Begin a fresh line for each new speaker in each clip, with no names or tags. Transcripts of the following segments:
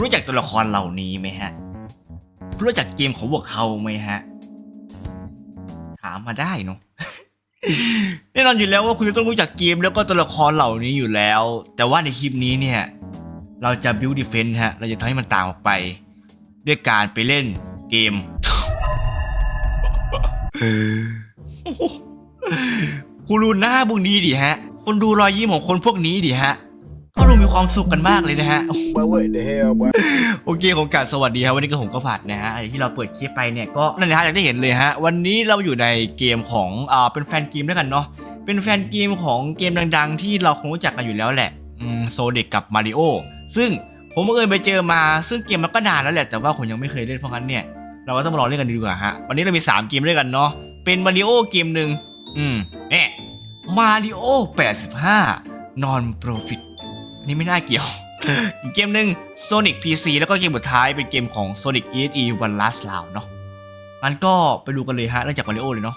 รู้จักตัวละครเหล่านี้ไหมฮะ รู้จักเกมของพวกเขาไหมฮะ ถามมาได้เนาะแน่นอนอยู่แล้วว่าคุณจะต้องรู้จักเกมแล้วก็ตัวละครเหล่านี้อยู่แล้ว แต่ว่าในคลิปนี้เนี่ย เราจะ build defense ฮะ เราจะทำให้มันต่างออกไป ด้วยการไปเล่นเกม คุณดูหน้าพวกนี้ดิฮะ คุณดูรอยยิ้มของคนพวกนี้ดิฮะ เขาดูมีความสุขกันมากเลยนะฮะ
what the hell, boy?
โอเคของการสวัสดีครับวันนี้ก็ผมก็ผัดนะฮะอย่างที่เราเปิดคลิปไปเนี่ยก็นั่นแหละฮะอย่างที่เห็นเลยฮะวันนี้เราอยู่ในเกมของอ่าเป็นแฟนเกมด้วยกันเนาะเป็นแฟนเกมของเกมดัง ๆ ที่เราคงรู้จักกันอยู่แล้วแหละอืมโซเด็กกับมาริโอซึ่งผมเอิญไปเจอมาซึ่งเกมมันก็นานแล้วแหละแต่ว่าผมยังไม่เคยเล่นเพราะงั้นเนี่ยเราก็ต้องมารองเล่นกันดีกว่าฮะวันนี้เรามี 3 เกมด้วยกันเนาะเป็นมาริโอเกมหนึ่งอืมเนี่ยมาริโอ85 non profit อั นนี้ไม่น่าเกี่ยวอีกเกมหนึ่ง Sonic PC แล้วก็เกมสุดท้ายเป็นเกมของ Sonic EXE One Last Round เนาะงั้นก็ไปดูกันเลยฮะเริ่มจาก Mario เลยเนาะ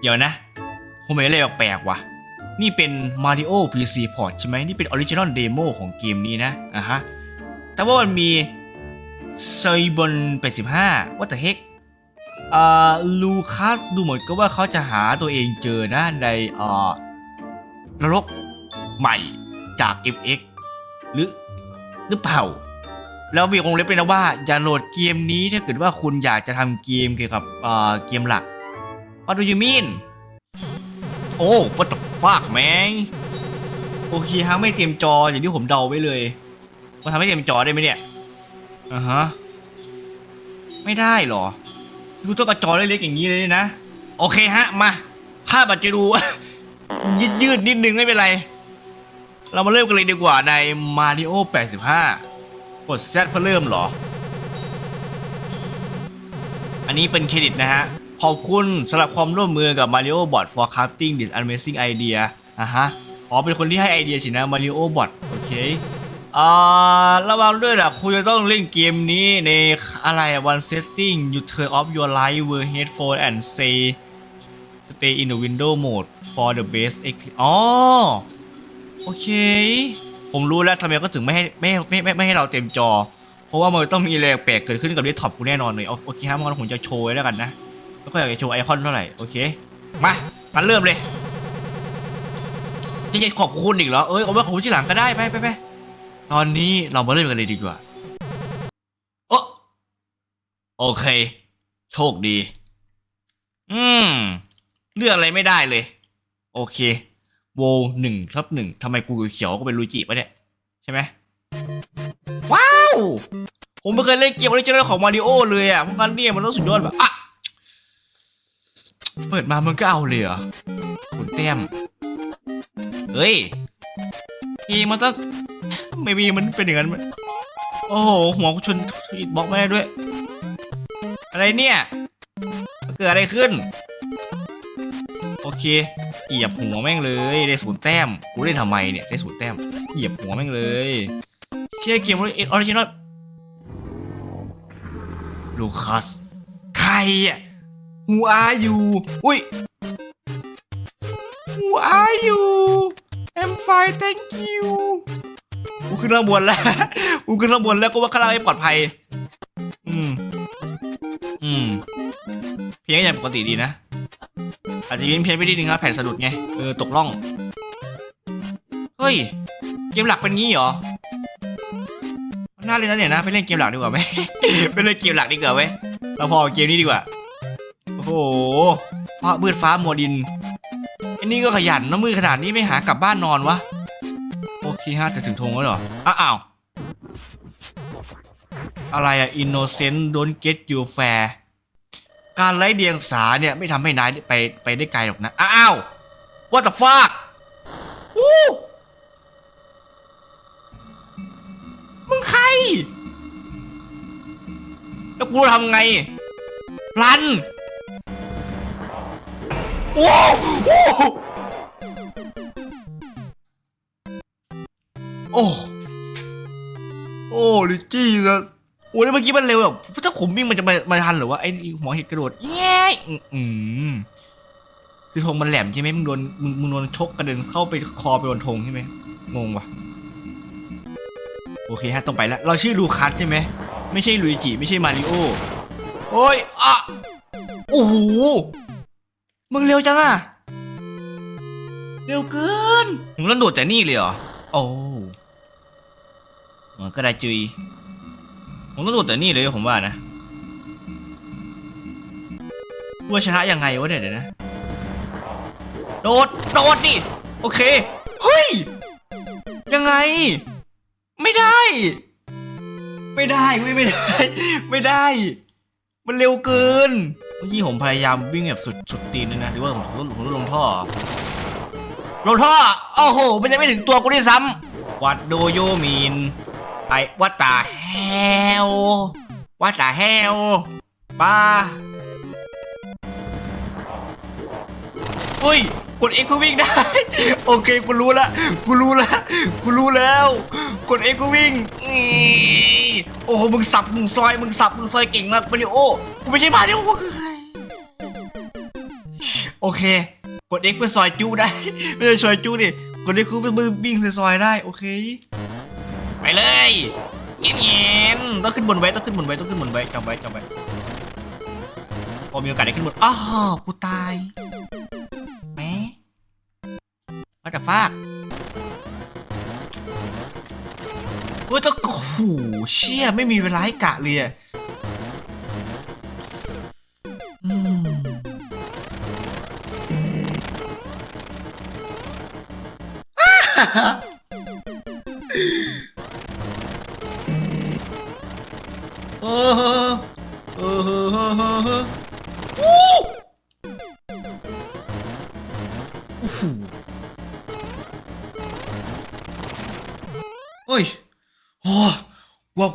เดี๋ยวนะผมเห็นอะไรแปลกๆว่ะ นี่เป็น Mario PC Port ใช่ไหมนี่เป็น Original Demo ของเกมนี้นะอะฮะ แต่ว่ามันมี c y b o n 85 What the heck อ่าลูคัสดูเหมือนกับว่าเขาจะหาตัวเองเจอนะในอ่านรกใหม่ จาก FX หรือหรือเปล่า แล้วมีวงเล็บเลยนะว่าอย่าโหลดเกมนี้ถ้าเกิดว่าคุณอยากจะทำเกมเกี่ยวกับเอ่อเกมหลัก What do you mean โอ้ what the fuck man โอเคฮะไม่เตรียมจออย่างที่ผมเดาไว้เลยมันทำให้เตรียมจอได้ไหมเนี่ยอ่าฮะไม่ได้หรอคือต้องกระจอเล็กๆอย่างนี้เลยนะ โอเคฮะ มาภาพอาจจะดูยืดยืดๆนิดนึงไม่เป็นไร เรามาเริ่มกันเลยดีกว่าใน Mario 85 กด Z เพื่อเริ่มหรอ อันนี้เป็นเครดิตนะฮะ ขอบคุณสำหรับความร่วมมือกับ Mario Bot for crafting this amazing idea อะฮะ อ๋อ เป็นคนที่ให้ไอเดียสินะ Mario Bot โอเคอ่าระวังด้วยนะคุณจะต้องเล่นเกมนี้ในอะไร One setting, you turn off your light wear headphone and say stay in the window mode for the best Oh อ๋อ โอเค ผมรู้แล้วทำไมก็ถึงไม่ให้ไม่ไม่ไม่ไม่ให้เราเต็มจอ เพราะว่ามันต้องมีแรงแปลกเกิดขึ้นกับเดสก์ท็อปกูแน่นอนเลยเอาโอเคครับงั้นผมจะโชว์ไว้แล้วกันนะแล้วก็อยากจะโชว์ไอคอนเท่าไหร่โอเคมามาเริ่มเลยจะยังขอบคุณอีกเหรอเอ้ยเอาไว้ขอบคุณที่หลังก็ได้ไปไปไปตอนนี้เรามาเริ่มกันเลยดีกว่าโอโอเค โชคดี อืมเลือกอะไรไม่ได้เลย โอเค โวหนึ่งทับหนึ่งทำไมกูเขียวก็เป็นลูจิปะเนี่ย ใช่ไหมว้าว ผมไม่เคยเล่นเกมออริจินอลของมาริโอเลยอะเพราะงั้นเนี่ยมันต้องสุดยอดแบบอะเปิดมามันก็เอาเลยเหรอคุณแต้มเฮ้ยเกมมันต้องไม่มีมันเป็นอย่างนั้นมั้ยโอ้โหหัวกูชนอิดบล็อกไม่ได้ด้วย อะไรเนี่ย เกิดอะไรขึ้นโอ เคเหยียบหัวแม่งเลยได้ศูนย์แต้มกูเล่นทำไมเนี่ยได้ศูนย์แต้มเหยียบหัวแม่งเลยเชื่อเกมออริจินอลลูคัสใครอะ Who are you อุ้ย Who are you I'm fine thank you กูขึ้นข้างบนแล้วกูขึ้นข้างบนแล้วก็ว่าข้างล่างไม่ปลอดภัย อืม อืม เพียงอย่างปกติดีนะ อาจจะยินเพี้ยนไปนิดนึงครับแผ่นสะดุดไง เออ ตกล่อง เฮ้ย เกมหลักเป็นงี้เหรอน่าเล่นนะเนี่ยนะ ไปเล่นเกมหลักดีกว่าไหมไปเล่นเกมหลักดีกว่าไหมเราพอเกมนี้ดีกว่า โอ้โหฟ้ามืดฟ้ามัวดินอ้นี่ก็ขยันนะมือขนาดนี้ไม่หากลับบ้านนอนวะ โอเคฮะแต่ถึงธงแล้วเหรอ อ้าว อะไรอะ innocent don't get you fair การไร้เดียงสาเนี่ยไม่ทำให้นายไปไปได้ไกลหรอกนะ อ้าวว่าแต่ฟากอู้มึงใคร แล้วกูทำไง รันโอ้โโอ้แล้วเมื่อกี้มันเร็วแบบถ้าผมวิ่งมันจะมามาทันเหรือวะไอ้หัวเห็ดกระโดดแย่อืมคือธงมันแหลมใช่ไหมมึงโดนมึงมึงโดนชกกระเด็นเข้าไปคอไปโดนธงใช่ไหมงงวะโอเคฮะต้องไปแล้วเราชื่อลูคัสใช่ไหมไม่ใช่ลุยจิไม่ใช่มาริโอโอ้ยอะโอ้โหมึงเร็วจังอะเร็วเกินมึงแล้วโดดแต่นี่เลยเหรอโอ้มันก็ได้จุย ผมต้องโดดแต่นี่เลยผมว่านะว่าชนะยังไงวะเนี่ยเดี๋ยวนะ โดด โดดดิ โอเค เฮ้ย ยังไง ไม่ได้ ไม่ได้ไม่ไม่ได้ ไม่ได้ มันเร็วเกิน เมื่อกี้ผมพยายามวิ่งแบบสุดสุดตีนเลยนะหรือว่าผมผมผมต้องลงท่อ ลงท่อ โอ้โห มันยังไม่ถึงตัวกูด้วยซ้ำ What do you mean ไอ้ What the hell What the hell ป้าอุ้ย กด X ก็วิ่งได้ โอเคกูรู้ละกูรู้ละกูรู้แล้ว กด X ก็วิ่งโอ้โหมึงสับมึงซอยมึงสับมึงซอยเก่งมากมาริโอกูไม่ใช่มาริโอกูคือใครโอเค กด X เพื่อซอยจู้ได้ ไม่ใช่ซอยจู้ดิกด X คือเพื่อวิ่งซอยได้ โอเค ไปเลยเงียบๆต้องขึ้นบนไว้ต้องขึ้นบนไว้ต้องขึ้นบนไว้จำไว้จำไว้พอมีโอกาสได้ขึ้นบนอ้าวกูตายแหมว่าแต่ฟากเฮ้ยต้องโอ้โหเชี่ยไม่มีเวลาให้กะเลยอะ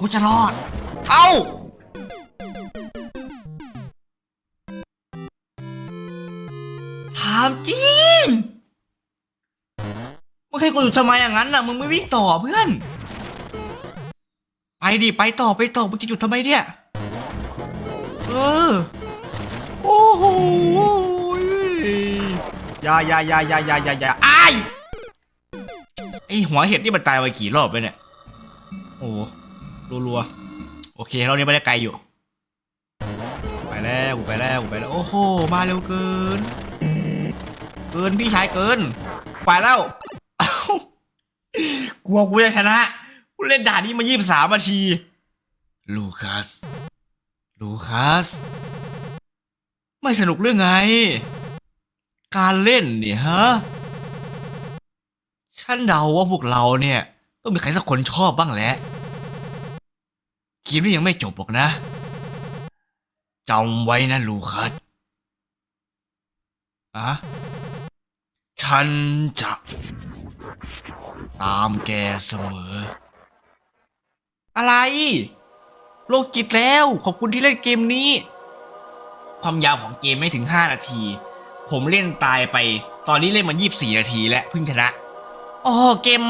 กูจะรอด เอ้า ถามจริง มึงให้กูอยู่ทำไมอย่างนั้นน่ะ มึงไม่วิ่งต่อเพื่อน ไปดิ ไปต่อไปต่อ มึงจะหยุดทำไมเนี่ย เออ โอ้โหยายายายายายายาไอ้ายไอหัวเห็ดนี่มันตายมากี่รอบไปเนี่ย โอ้ รัวๆ โอเค เราเนี่ยไม่ได้ไกลอยู่ ไปแล้วกูไปแล้วกูไปแล้ว โอ้โห มาเร็วเกิน เกินพี่ชายเกิน ไปแล้ว กลัวกูจะชนะกูเล่นด่านนี้มายี่สิบสามนาที ลูคัส ลูคัส ไม่สนุกเรื่องไง การเล่นเนี่ยฮะ ฉันเดาว่าพวกเราเนี่ย ต้องมีใครสักคนชอบบ้างแหละ เกมนี้ยังไม่จบหรอกนะจำไว้นะลูคัสอะฉันจะตามแกเสมอ อะไร โลกจิตแล้ว ขอบคุณที่เล่นเกมนี้ ความยาวของเกมไม่ถึง 5 นาที ผมเล่นตายไป ตอนนี้เล่นมา24 นาทีแล้วเพิ่งชนะอ๋อเกม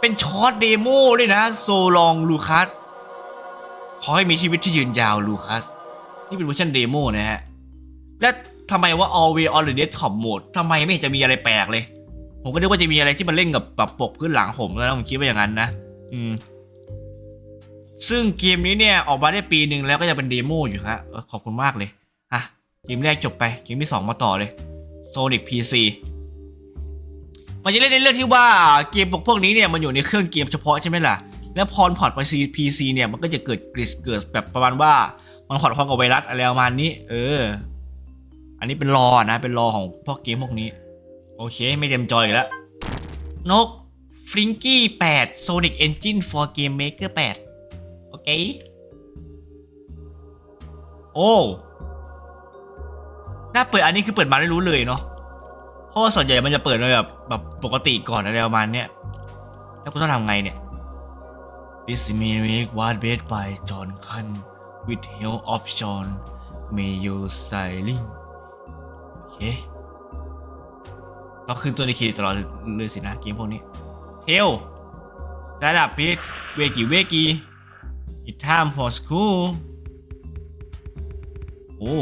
เป็นช็อตเดโมด้วยนะ โซลองลูคัส ขอให้มีชีวิตที่ยืนยาวลูคัส นี่เป็นเวอร์ชันเดโมนะฮะ และทำไมว่า always on the desktop mode ทำไมไม่เห็นจะมีอะไรแปลกเลย ผมก็นึกว่าจะมีอะไรที่มันเล่นกับแบบปกพื้นหลังผมแล้วผมคิดว่าอย่างนั้นนะ อืม ซึ่งเกมนี้เนี่ย ออกมาได้ปีหนึ่งแล้วก็จะเป็นเดโมอยู่ฮะ ขอบคุณมากเลย อะ เกมแรกจบไป เกมที่สองมาต่อเลย Sonic PC มันจะเล่นในเรื่องที่ว่าเกมพวกนี้เนี่ยมันอยู่ในเครื่องเกมเฉพาะใช่ไหมล่ะ แล้วพรพอร์ตไป PC เนี่ยมันก็จะเกิดกริสเกิดแบบประมาณว่ามันพอร์ตพร้อมกับไวรัสอะไรประมาณนี้ เออ อันนี้เป็นรอนะเป็นรอของพวกเกมพวกนี้ โอเค ไม่เต็มจออีกแล้ว นกฟริงกี้8 Sonic Engine for Game Maker 8 โอเค โอ้หน้าเปิดอันนี้คือเปิดมาได้รู้เลยเนาะเพราะว่าส่วนใหญ่มันจะเปิดมาแบบแบบปกติก่อนอะไรประมาณเนี้ยแล้วกูต้องทำไงเนี่ย This mimic was made by John Cun with help of John Mayo Styling โอเคต้องขึ้นตัวในคีตลอดเลยสินะเกมพวกนี้เทลระดับพิษเวกิเวกี It's time for school โอ้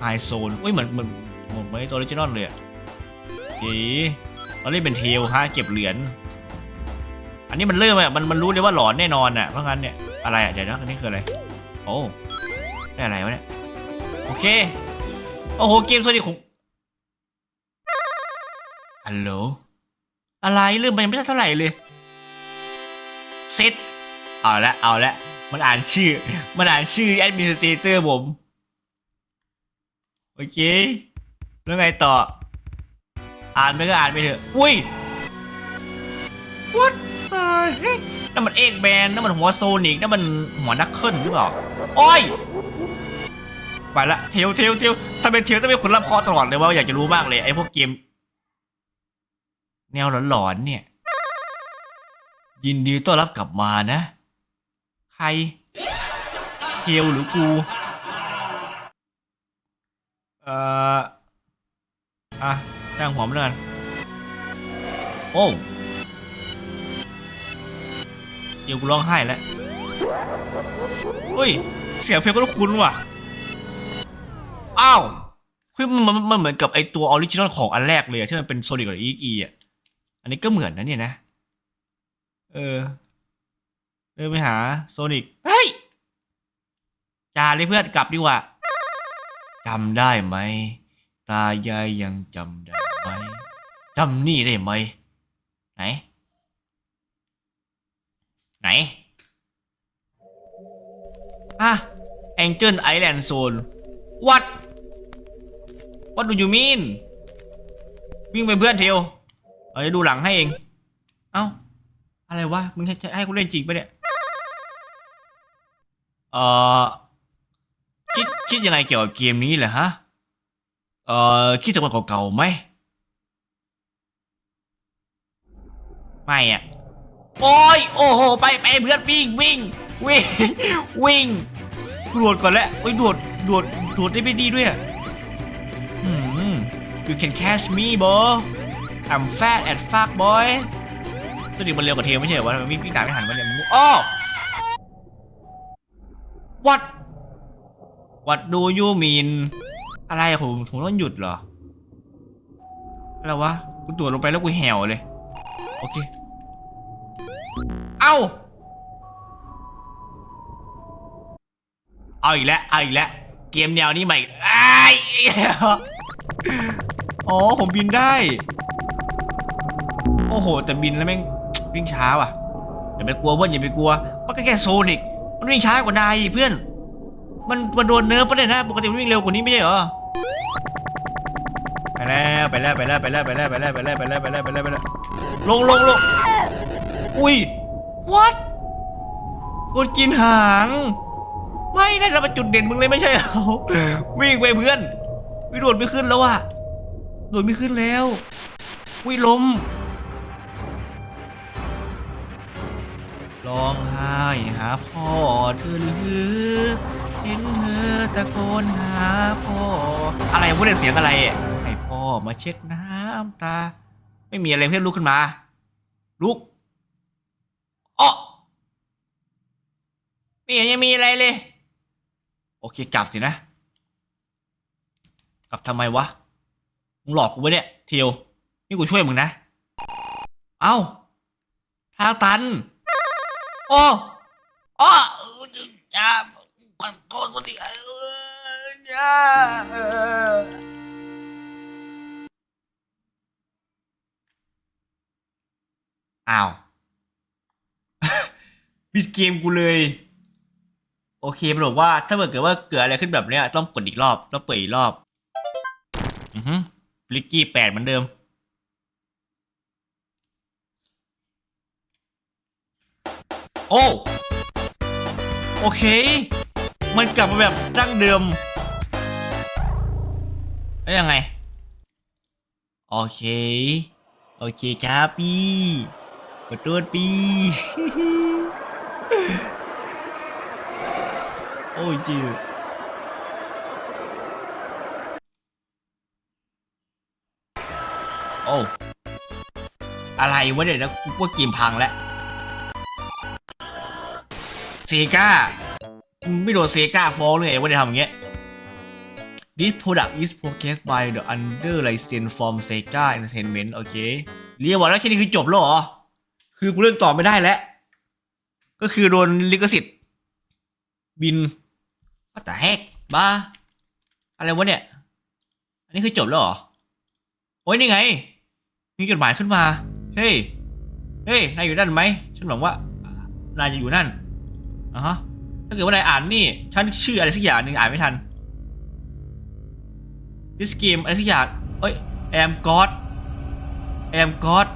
ไฮโซนอุ้ยเหมือนเหมือนเหมือนตัวออริจินอลเลยอะเก๋เราเล่นเป็นเทลฮะเก็บเหรียญ อันนี้มันเริ่มอะมันมันรู้เลยว่าหลอนแน่นอนอะเพราะงั้นเนี่ยอะไรอะเดี๋ยวนะอันนี้คืออะไรโอ้ได้อะไรวะเนี่ยโอเคโอ้โหเกมสวัสดีของฮัลโหลอะไรเริ่มไปยังไม่ได้เท่าไหร่เลยเซตเอาละเอาละมันอ่านชื่อ มันอ่านชื่อแอดมินสเตเตอร์ผมโอเค แล้วไงต่อ อ่านไปก็อ่านไปเถอะ อุ้ย what นั่นมันเอกแบนนั่นมันหัวโซนิกนั่นมันหัวนักเคิลหรือเปล่าโอ้ยไปละเทลเทลเทลถ้าเป็นเทลต้องเป็นคนรับคราะห์ตลอดเลยว่าอยากจะรู้มากเลยไอ้พวกเกม แนวหลอนๆเนี่ย ยินดีต้อนรับกลับมานะ ใคร เทลหรือกู เอ่อ อะจ้างหัวมันแล้วกันโอ้ เดี๋ยวกูร้องไห้แล้วเฮ้ย เสียงเพลงก็คุ้นว่ะ อ้าวคือมันมันมันเหมือนกับไอตัวออริจินอลของอันแรกเลยอะที่มันเป็นโซนิกกับอีกอีอะ อันนี้ก็เหมือนนะเนี่ยนะ เออเดินไปหาโซนิก เฮ้ยจาเลยเพื่อนกลับดีกว่าจำได้ไหม ตายายยังจำได้ไหมจำนี่ได้ไหม ไหน ไหน อะ Angel Island Zone What What do you mean วิ่งไปเพื่อนเทวเราจะดูหลังให้เอง เอ้า อะไรวะ มึงให้ให้กูเล่นจริงปะเนี่ย เอ่อ คิดคิดยังไงเกี่ยวกับเกมนี้เหรอฮะ เอ่อ คิดถึงวันเก่าๆไหม ไม่อะ โอ้ยโอ้โห ไปไปเพื่อนวิ่งวิ่งวิ่งวิ่งโดดก่อนแล้วโอ้ยโดดโดดโดดได้ไม่ดีด้วยอืม you can catch me bro I'm fat as fuck boy ตัวจริงมันเร็วกว่าเทลไม่ใช่เหรอวะมันวิ่งวิ่งตามไม่ทันมันเนี่ยมึงอ้อ what what do you mean อะไรอะผมผมต้องหยุดเหรอ อะไรวะ กูตรวจลงไปแล้วกูแหวเลย โอเค เอ้า เอาอีกแล้ว เอาอีกแล้ว เกมแนวนี้ใหม่ไอ้ายอ๋อ ผมบินได้ โอ้โห แต่บินแล้วแม่งวิ่งช้าว่ะ อย่าไปกลัวเพื่อนอย่าไปกลัว มันก็แค่โซนิก มันวิ่งช้ากว่านายเพื่อน มันมันโดนเนิร์ฟปะเนี่ยนะ ปกติมันวิ่งเร็วกว่านี้ไม่ใช่เหรอ ไปแล้วไปแล้วไปแล้วไปแล้วไปแล้วไปแล้วไปแล้วไปแล้วไปแล้วไปแล้วลงลงลง อุ้ย what กดกินหาง ไม่ได้เราเป็นจุดเด่นมึงเลยไม่ใช่เหรอวิ่งไปเพื่อนวิโดดไม่ขึ้นแล้วอะโดดไม่ขึ้นแล้ววิล้มร้องไห้หาพ่อเธอหรือเห็นเธอตะโกนหาพ่อ อะไรพูดเสียงอะไรอะให้พ่อมาเช็ดน้ำตา ไม่มีอะไรเพื่อนลุกขึ้นมา ลุก อ้อไม่เห็นยังมีอะไรเลย โอเคกลับสินะ กลับทำไมวะ มึงหลอกกูไว้เนี่ยเทียว นี่กูช่วยมึงนะ เอ้าทางตัน โอ้โอ้จ้าขอโทษสวัสดีเออจ้าอ้าว ปิดเกมกูเลย โอเคมันบอกว่าถ้าเกิดว่าเกิดอะไรขึ้นแบบเนี้ยต้องกดอีกรอบต้องเปิดอีกรอบอือฮึลิกกี้แปดเหมือนเดิม โอ้โอเค มันกลับมาแบบดั้งเดิมแล้วยังไง โอเค โอเคครับพี่ขอโทษพี่ โอ้ยจิวโอ้ อะไรวะเดี๋ยนะกูว่าเกมพังแล้วเซกาไม่โดนเซกาฟ้องเลยว่าจะทำอย่างเงี้ย This product is purchased by the under license from Sega Entertainment โอเค เรียกว่าแล้วแค่นี้คือจบแล้วเหรอ คือกูเล่นต่อไม่ได้แล้ว ก็คือโดนลิขสิทธิ์ บินก็แต่แฮกบ้า อะไรวะเนี่ย อันนี้คือจบแล้วเหรอ โอ้ยนี่ไง มีจดหมายขึ้นมา เฮ้ย เฮ้ย นายอยู่นั่นไหม ฉันหวังว่า นายจะอยู่นั่นอะฮะ ถ้าเกิดว่านายอ่านนี่ ฉันชื่ออะไรสักอย่างหนึ่งอ่านไม่ทัน this game อะไรสักอย่างเอ้ย I am God I am God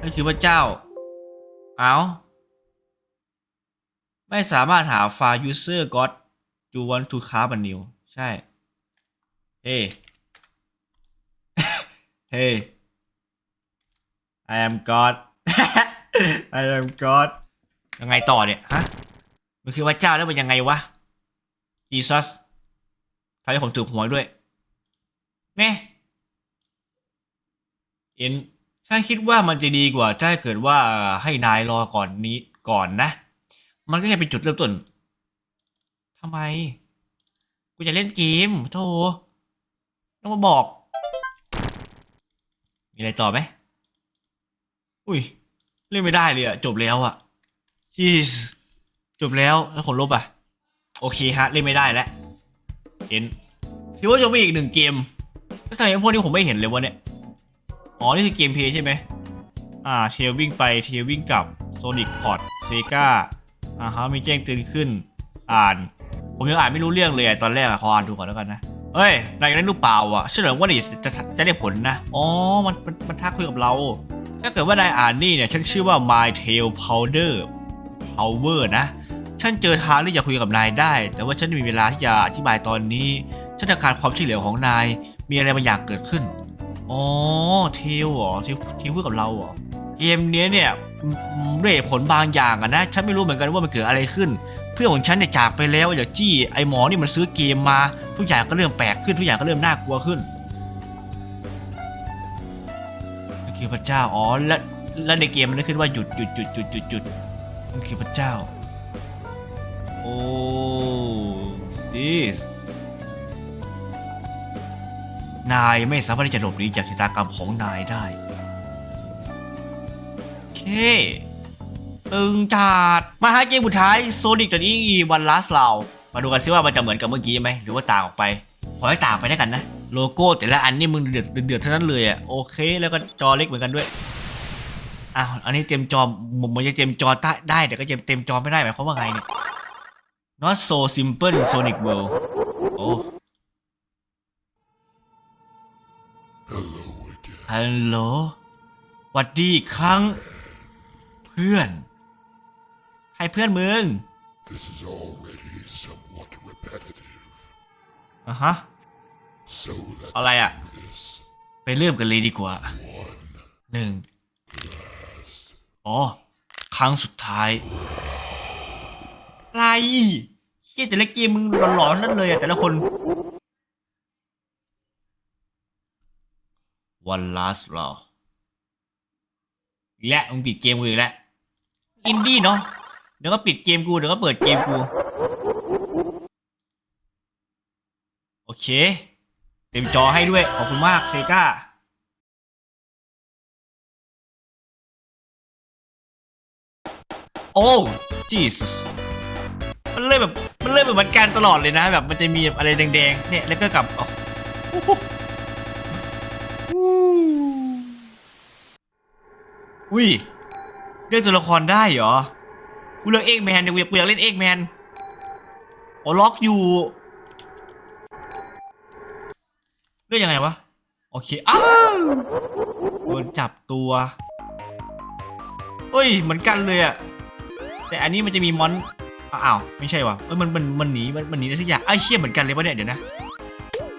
นั่นคือพระเจ้า เอา ไม่สามารถหาไฟล์ user God you want to craft a new ใช่ เฮ้ เฮ้ I am God I am God ยังไงต่อเนี่ย ฮะ มันคือพระเจ้าแล้วเป็นยังไงวะ Jesus ทำให้ผมถูกหวยด้วยแน่เอ็นฉันคิดว่ามันจะดีกว่าถ้าเกิดว่าให้นายรอก่อนนี้ก่อนนะ มันก็แค่เป็นจุดเริ่มต้นทำไม กูจะเล่นเกมโธ่ต้องมาบอก มีอะไรต่อไหม อุ้ย เล่นไม่ได้เลยอะจบแล้วอะจีสจบแล้วแล้วผลลบอะโอเคฮะ เล่นไม่ได้แล้ว เห็นถือว่าจะมีอีกหนึ่งเกมแล้วทำไมพวกนี้ผมไม่เห็นเลยวะเนี่ย อ๋อ นี่คือเกมเพลย์ใช่ไหม อ่า เทลวิ่งไป เทลวิ่งกลับ โซนิกพอร์ตเซกา อ่าฮะมีแจ้งเตือนขึ้น อ่าน ผมยังอ่านไม่รู้เรื่องเลยตอนแรกอะขออ่านดูก่อนแล้วกันนะเฮ้ยนายยังได้รูปเปล่าอะเชื่อว่านี่จะจะได้ผลนะอ๋อมันมันมันทักคุยกับเรา ถ้าเกิดว่านายอ่านนี่เนี่ยฉันชื่อว่า My Tail Powder Power นะ ฉันเจอทางที่จะคุยกับนายได้ แต่ว่าฉันไม่มีเวลาที่จะอธิบายตอนนี้ ฉันต้องการความช่วยเหลือของนายมีอะไรบางอย่างเกิดขึ้นอ๋อเทลเหรอทลเทลพูดกับเราเหรอ เกมนี้เนี่ยอืมด้วยผลบางอย่างอะนะฉันไม่รู้เหมือนกันว่ามันเกิดอะไรขึ้น เพื่อนของฉันเนี่ยจากไปแล้วเดี๋ยวจี้ไอหมอนี่มันซื้อเกมมา ทุกอย่างก็เริ่มแปลกขึ้นทุกอย่างก็เริ่มน่ากลัวขึ้นนั่นคือพระเจ้าอ๋อแล้วแล้วในเกมมันได้ขึ้นว่าหยุดหยุดหยุดหยุดหยุดหยุดคือพระเจ้าโอ้ซิสนายไม่สามารถที่จะหลบหนีจากชะตากรรมของนายได้ เคตึงจัดมาหาเกมสุดท้ายโซนิกตอนนี้วันลาสเรามาดูกันซิว่ามันจะเหมือนกับเมื่อกี้ไหมหรือว่าต่างออกไปขอให้ต่างไปด้วกันนะโลโก้แต่ละอันนี่มึงเดือดเดือดๆทั้งนั้นเลยอะโอเค แล้วก็จอเล็กเหมือนกันด้วยอ้าวอันนี้เต็มจอมมันจะเต็มจอได้แต่ก็เต็มจอไม่ได้หมายความว่าไงเนี่ย not so simple Sonic World โอ้ ฮัลโหลวัดดีอีกครั้ง พื่อน ใครเพื่อนมึง
This is already somewhat repetitive,
อะฮะ
so let's
อะไรอะ
do this
ไปเริ่มกันเลยดีกว่าหนึ่ง
last.
อ๋อ ครั้งสุดท้ายอะไรเฮียแต่ละเกมมึงหลอนๆนั่นเลยอะแต่ละคนวันลาสเราอีกแล้วมึงปิดเกมกูอีกแล้ว อินดี้เนาะเดี๋ยวก็ปิดเกมกู เดี๋ยวก็เปิดเกมกู โอเค เต็มจอให้ด้วย ขอบคุณมากเซกาโอ้จีสมันเริ่มแบบมันเริ่มแบบเหมือนกันตลอดเลยนะ แบบมันจะมีแบบอะไรแดงๆ เนี่ย แล้วก็กลับอ๋ออุ้ย เลือกตัวละครได้เหรอ กูเลือกเอ็กแมนเดี๋ยวกูอยากกูอยากเล่นเอ็กแมนอ๋อล็อกอยู่ เลือกยังไงวะ โอเค อ้าวโดนจับตัวเอ้ย เหมือนกันเลยอะแต่อันนี้มันจะมีมอนอ้าว ไม่ใช่วะเอ้ยมันมันมันหนีมันมันหนีได้สักอย่างไอ้เชี่ยเหมือนกันเลยวะเนี่ยเดี๋ยวนะ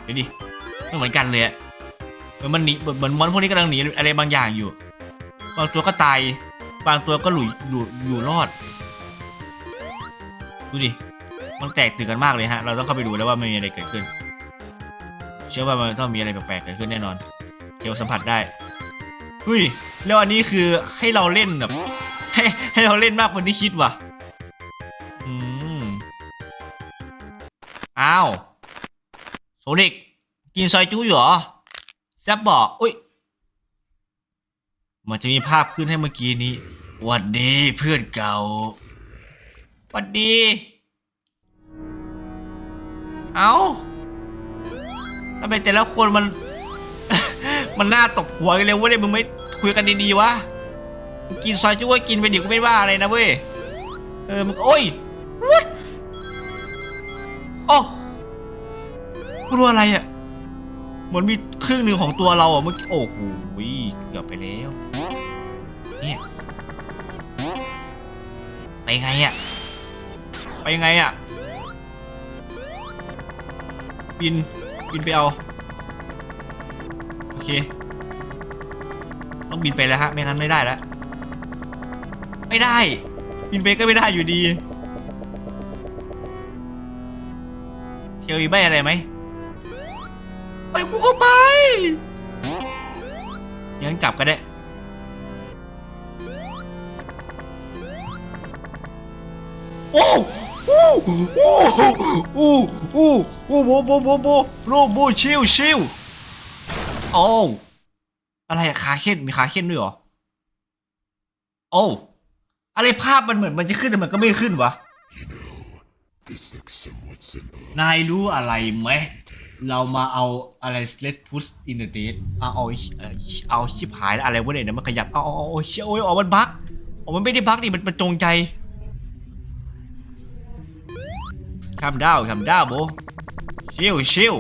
เดี๋ยวดิมันเหมือนกันเลยอะเหมือนมันหนีเหมือนมอนพวกนี้กำลังหนีอะไรบางอย่างอยู่บางตัวก็ตาย บางตัวก็หลุยอยู่อยู่รอด ดูดิ มันแตกตื่นกันมากเลยฮะ เราต้องเข้าไปดูแล้วว่ามันมีอะไรเกิดขึ้น เชื่อว่ามันต้องมีอะไรแปลกๆเกิดขึ้นแน่นอนเทลสัมผัสได้เฮ้ยแล้วอันนี้คือให้เราเล่นแบบให้ให้เราเล่นมากกว่าที่คิดว่ะ อืม อ้าว โซนิกกินซอยจู้อยู่เหรอแซบบอก อุ้ย มันจะมีภาพขึ้นให้เมื่อกี้นี้หวัดดีเพื่อนเก่าหวัดดี เอาทำไมแต่ละคนมัน มันน่าตบหัวกันเลยเว้ยมึงไม่คุยกันดีๆวะ กินซอยจุ้ยกินไปเดี๋ยวก็ไม่ว่าอะไรนะเว้ย เออมึงโอ้ย what โอ้กลัวอะไรอะเหมือนมีครึ่งหนึ่งของตัวเราอะเมื่อกี้โอ้โหเกือบไปแล้ว เนี่ยไปไงอะไปไงอะบินบินไปเอาโอเค ต้องบินไปแล้วฮะไม่งั้นไม่ได้แล้วไม่ได้บินไปก็ไม่ได้อยู่ดีเทียวอีใบอะไรไหมไปกูก็ไปงั้นกลับก็ได้ โอ้โอ้โอ้โอ้โอ้โบโบโบโบโบโบชิวชิวโอ้อะไรอะขาเข้นมีขาเข้นด้วยเหรอโอ้อะไรภาพมันเหมือนมันจะขึ้นแต่มันก็ไม่ขึ้นวะนายรู้อะไรไหม เรามาเอาอะไร let's push in the date เอาเอาเอาชิบหายอะไรวะเนี่ยมันขยับ เอาเอาเอาเอาเชี่ยโอ้ยอ๋อมันบั๊กอ๋อมันไม่ได้บั๊กนี่มันมันจงใจ คำดาวคำดาวโบชิวชิว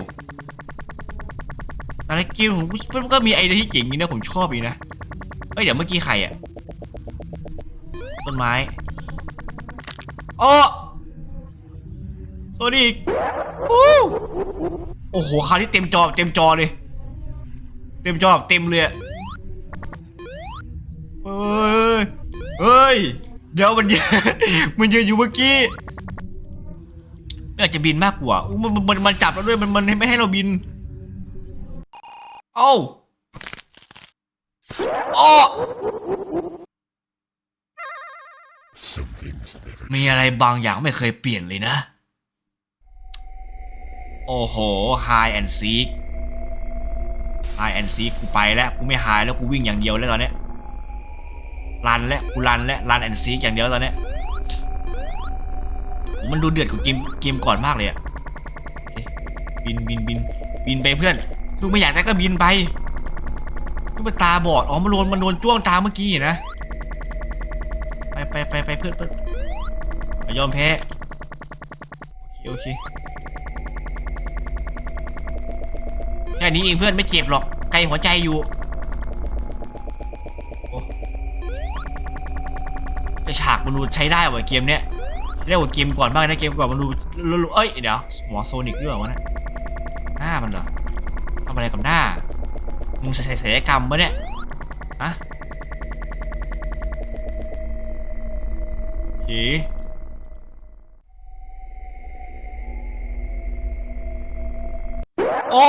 แต่ในเกมผมมันก็มีไอเดียที่เจ๋งนี่นะผมชอบอีกนะเฮ้ยเดี๋ยวเมื่อกี้ใครอะต้นไม้โอ้ตัวนี้อีกโอ้โอ้โหคราวนี้เต็มจอเต็มจอเลย เต็มจอเต็มเลยเฮ้ย เฮ้ย เดี๋ยวมัน มันยืนอยู่เมื่อกี้ อยากจะบินมากกว่าอุ๊ยมันมันมันมันจับเราด้วยมันมันไม่ให้เราบิน เอ้าอ้อ
Some things never
มีอะไรบางอย่างไม่เคยเปลี่ยนเลยนะ โอ้โห high and seek high and seek กูไปแล้ว กูไม่ high แล้วกูวิ่งอย่างเดียวแล้วตอนเนี้ยรันแล้วกูรันแล้วรัน and seek อย่างเดียวแล้วตอนเนี้ยโอ้ มันดูเดือดกว่าเกมเกมก่อนมากเลยอะโอเคบินบินบินบินไปเพื่อนลูกไม่อยากได้ก็บินไปลูกมันตาบอดอ๋อมันโดนมันโดนจ้วงตาเมื่อกี้นะไปไปไปไปเพื่อนเพื่อนอย่ายอมแพ้โอเคโอเคแค่นี้เองเพื่อนไม่เจ็บหรอกไกลหัวใจอยู่โอ้ไอฉากมันดูใช้ได้ว่ะเกมเนี้ย ใช้ได้กว่าเกมก่อนบ้างนะเกมก่อนมันดูลุเอ้ยเดี๋ยวหมอโซนิกด้วยวะเนี่ยหน้ามันเหรอทำอะไรกับหน้ามึงใส่ศัลยกรรมปะเนี่ยฮะโอโอ้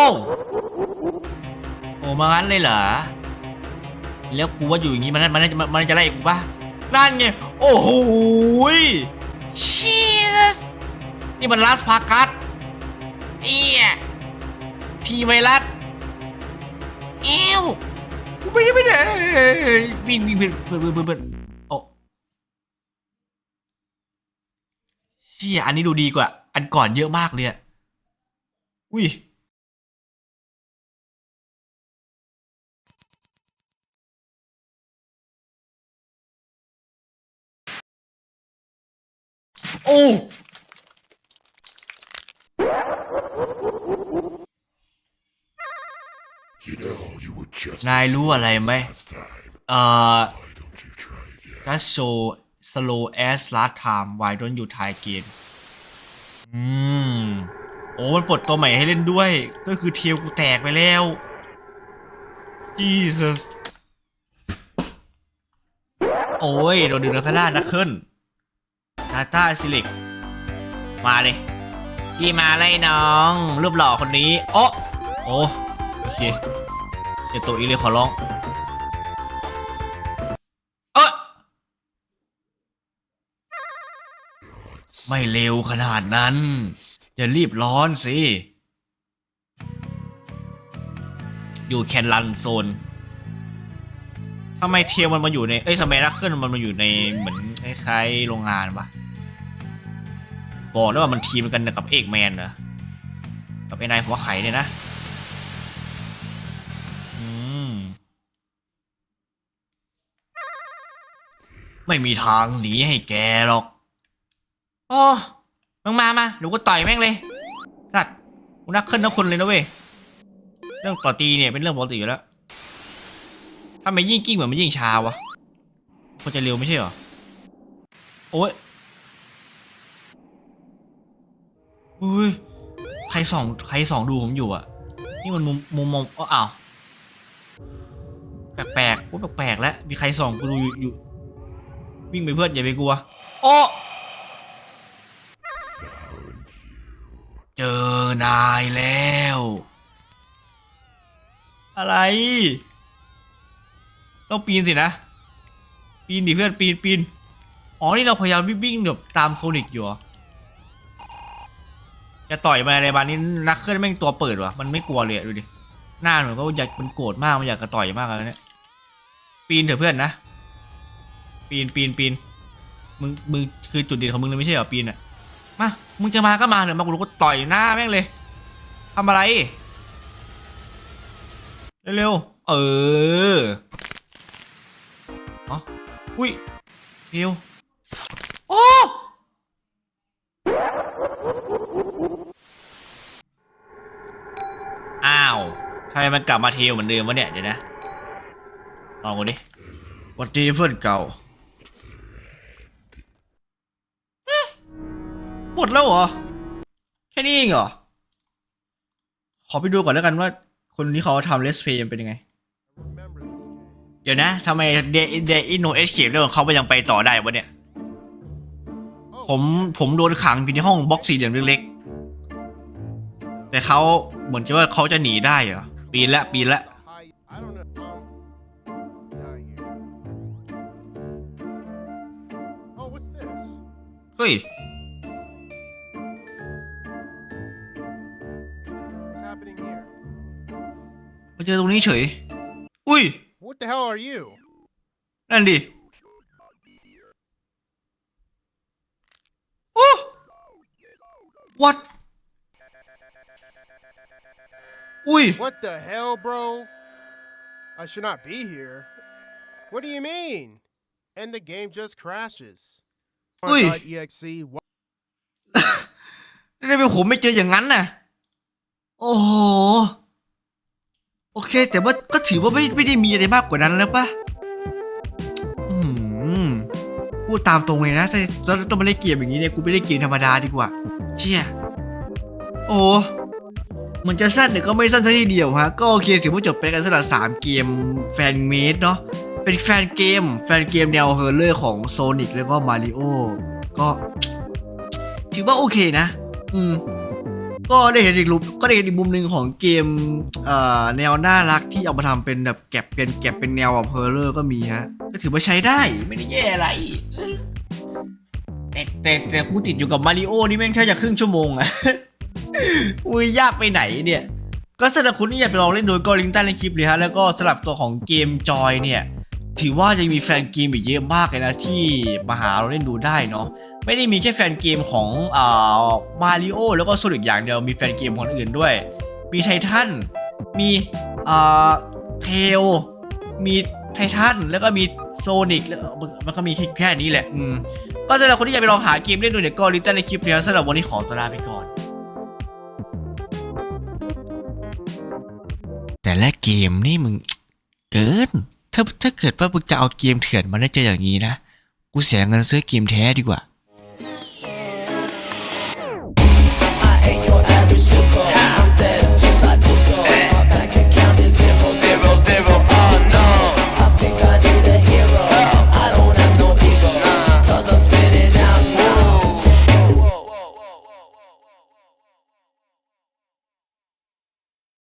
โอ้มางั้นเลยเหรอแล้วกูว่าอยู่อย่างงี้มันมันจะมันจะไล่กูปะนั่นไงโอ้โห ชีสนี่มันลาสพากัสเอียทีไวรัสเอ้วกูไม่ได้ไม่ได้วิ่งวิ่งเพื่อนเพื่อนเพื่อนเพื่อนโอ้เชี่ยอันนี้ดูดีกว่า อันก่อนเยอะมากเลยอะอุ้ย โอ้
You know, you were just
นายรู้อะไรไหม
last time.
เอ่อ
Why don't you try again?
Just so slow as last time why don't you try again อืม โอ้มันปลดตัวใหม่ให้เล่นด้วย ก็คือเทียวกูแตกไปแล้ว Jesus โอ้ย โดนดึงแล้วพลาดนักขึ้น ทาตาซิลิก มาเลยพี่มาไล่น้อง รูปหล่อคนนี้ โอ้โอ้โอเคเดี๋ยวตัวอีเลยขอร้องเอ้ยไม่เร็วขนาดนั้น อย่ารีบร้อนสิ อยู่แคนลันโซนทำไมเทียมมันมาอยู่ใน เอ้ยทำไมรักเกิลมันมาอยู่ในเหมือนคล้ายๆโรงงานวะ บอกได้ว่ามันทีมกันกับเอกแมนเหรอกับไอ้นายหัวไข่เนี่ยนะมไม่มีทางหนีให้แกหรอกโอ้มึงมามาเดี๋ยวกูต่อยแม่งเลยสัตว์กูนักขึ้นนักคนเลยนะเว้ย เรื่องต่อตีเนี่ยเป็นเรื่องปกติอยู่แล้วถ้ามันยิ่งกิ้งเหมือนมันยิ่งช้าวะควรจะเร็วไม่ใช่หรอ โอ้ย อุ้ยใครสองใครสองดูผมอยู่อะนี่มันมุมมุมมองอ้อ้าวแปลกๆกูแปลกๆแล้วมีใครส่องกูดูอยู่วิ่งไปเพื่อนอย่าไปกลัว โอ้เจอนายแล้ว อะไร ต้องปีนสินะ ปีนดิเพื่อนปีนปีนอ๋อนี่เราพยายามวิ่งแบบตามโซนิกอยู่ จะต่อยมาอะไรบ้านนี้นักเคลื่อนแม่งตัวเปิดวะมันไม่กลัวเลยดูดิหน้าหนูก็อยากมันโกรธมากมันอยากกระต่อยมากเลยเนี่ยปีนเถอะเพื่อนนะ ปีนปีนปีนมึงมึงคือจุดเด่นของมึงเลยไม่ใช่เหรอปีนอะมามึงจะมาก็มาเถอะมากูรู้ก็ต่อยหน้าแม่งเลยทำอะไรเร็วๆเอออ๋ออุ้ยเทวโอ้อ้าว ทำไมมันกลับมาเทวเหมือนเดิมวะเนี่ยเดี๋ยวนะลองกูดิสวัสดีเพื่อนเก่า หมดแล้วเหรอ แค่นี้เองเหรอ ขอไปดูก่อนแล้วกันว่า คนที่เขาทำเลสเพย์เป็นยังไง เดี๋ยวนะทำไมเดเดอินโนเอสเคปเรื่องของเขาไปยังไปต่อได้วะเนี่ย ผมผมโดนขังอยู่ในห้องบล็อกสี่เหลี่ยมเล็กๆ แต่เขาเหมือนกับว่าเขาจะหนีได้เหรอ ปีละปีละเฮ้ย มาเจอตรงนี้เฉย อุ้ย
What the hell are you
นั่นดิโอ้ What อุ้ย
What the hell, bro? I should not be here. What do you mean? And the game just crashes.
Ui.
.exe. What?
ทำไมผมไม่เจออย่างนั้นน่ะ โอ้โห โอเค แต่ว่าก็ถือว่าไม่ไม่ได้มีอะไรมากกว่านั้นแล้วปะอืมพูดตามตรงเลยนะถ้าถ้าต้องมาเล่นเกมอย่างนี้เนี่ย กูไม่เล่นเกมธรรมดาดีกว่า เชี่ย โอ้เห มันจะสั้นแต่ก็ไม่สั้นซะทีเดียวฮะ ก็โอเคถือว่าจบไปกันสำหรับสามเกมแฟนเมดเนาะ เป็นแฟนเกม แฟนเกมแนวเฮอร์เลอร์ของโซนิกแล้วก็มาริโอก็ถือว่าโอเคนะ อืม ก็ได้เห็นอีกรูปก็ได้เห็นอีกมุมหนึ่งของเกมเอ่อแนวน่ารักที่เอามาทำเป็นแบบแก็บเป็นแก็บเป็นแนวแบบเฮอร์เรอร์ก็มีฮะ ก็ถือว่าใช้ได้ไม่ได้แย่อะไรแต่แต่แต่กูติดอยู่กับมาริโอนี่แม่งแค่จะครึ่งชั่วโมงอะ อุ้ยยากไปไหนเนี่ย ก็สำหรับคุณที่อยากไปลองเล่นโดยก็ลิงก์ใต้ในคลิปเลยฮะแล้วก็สำหรับตัวของเกมจอยเนี่ย ถือว่าจะมีแฟนเกมอีกเยอะมากเลยนะที่มาหาเราเล่นดูได้เนาะไม่ได้มีแค่แฟนเกมของอ่ามาริโอแล้วก็โซนิกอย่างเดียวมีแฟนเกมคนอื่นด้วย มีไททันมีอ่าเทลมีไททันแล้วก็มีโซนิกแล้วมันก็มีแค่นี้แหละ อืม ก็สำหรับคนที่อยากไปลองหาเกมเล่นดูเนี่ยก็ลิงก์ใต้ในคลิปนี้สำหรับวันนี้ขอตัวลาไปก่อน แต่ละเกมนี่มึงเกิน ถ้าถ้าเกิดว่ามึงจะเอาเกมเถื่อนมาได้เจออย่างนี้นะ กูเสียเงินซื้อเกมแท้ดีกว่า